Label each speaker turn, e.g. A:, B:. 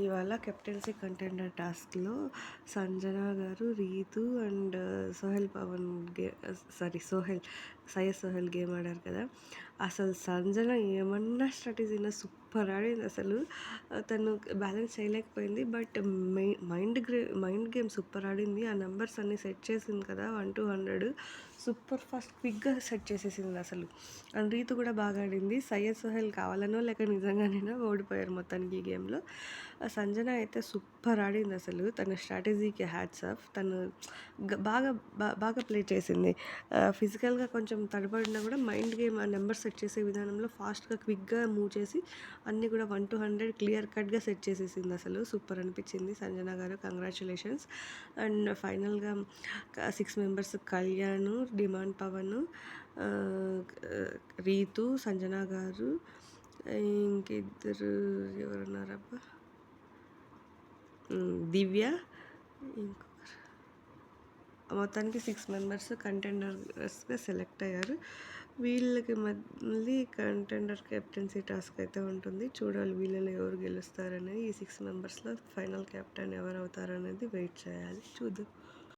A: ఇవాళ captaincy contender టాస్క్లో సంజన గారు రీతు అండ్ సోహెల్ పవన్ గే సారీ సోహెల్ సయ్యద్ సోహెల్ గేమ్ ఆడారు కదా. అసలు సంజన ఏమన్నా స్ట్రాటజీనా సూపర్ ఆడింది అసలు. తను బ్యాలెన్స్ చేయలేకపోయింది. But mind grey mind game super ఆడింది. ఆ నెంబర్స్ అన్ని సెట్ చేసింది కదా one to hundred. Super fast క్విక్గా సెట్ చేసేసింది అసలు. అండ్ రీతు కూడా బాగా ఆడింది. సయ్యద్ సోహెల్ కావాలనో లేక నిజంగానైనా ఓడిపోయారు మొత్తానికి ఈ గేమ్లో. సంజన అయితే సూపర్ ఆడింది అసలు. తన స్ట్రాటజీకి హ్యాట్స్ ఆఫ్. తను బాగా బాగా ప్లే చేసింది. ఫిజికల్గా కొంచెం తడబడినా కూడా మైండ్ గేమ్ ఆ నెంబర్ సెట్ చేసే విధానంలో ఫాస్ట్గా క్విక్గా మూవ్ చేసి అన్నీ కూడా వన్ టు హండ్రెడ్ క్లియర్ కట్గా సెట్ చేసేసింది అసలు. సూపర్ అనిపించింది. సంజన గారు కంగ్రాచులేషన్స్. అండ్ ఫైనల్గా six members Kalyan Demon Pavan Reethu Sanjana garu. ఇంకిద్దరు ఎవరున్నారబ్బా? దివ్య. ఇంకొకరు మొత్తానికి సిక్స్ మెంబర్స్ కంటెండర్స్గా సెలెక్ట్ అయ్యారు. వీళ్ళకి మళ్ళీ కంటెండర్ కెప్టెన్సీ టాస్క్ అయితే ఉంటుంది. చూడాలి వీళ్ళలో ఎవరు గెలుస్తారనేది. ఈ సిక్స్ మెంబర్స్లో ఫైనల్ కెప్టెన్ ఎవరు అవుతారనేది వెయిట్ చేయాలి. చూద్దాం.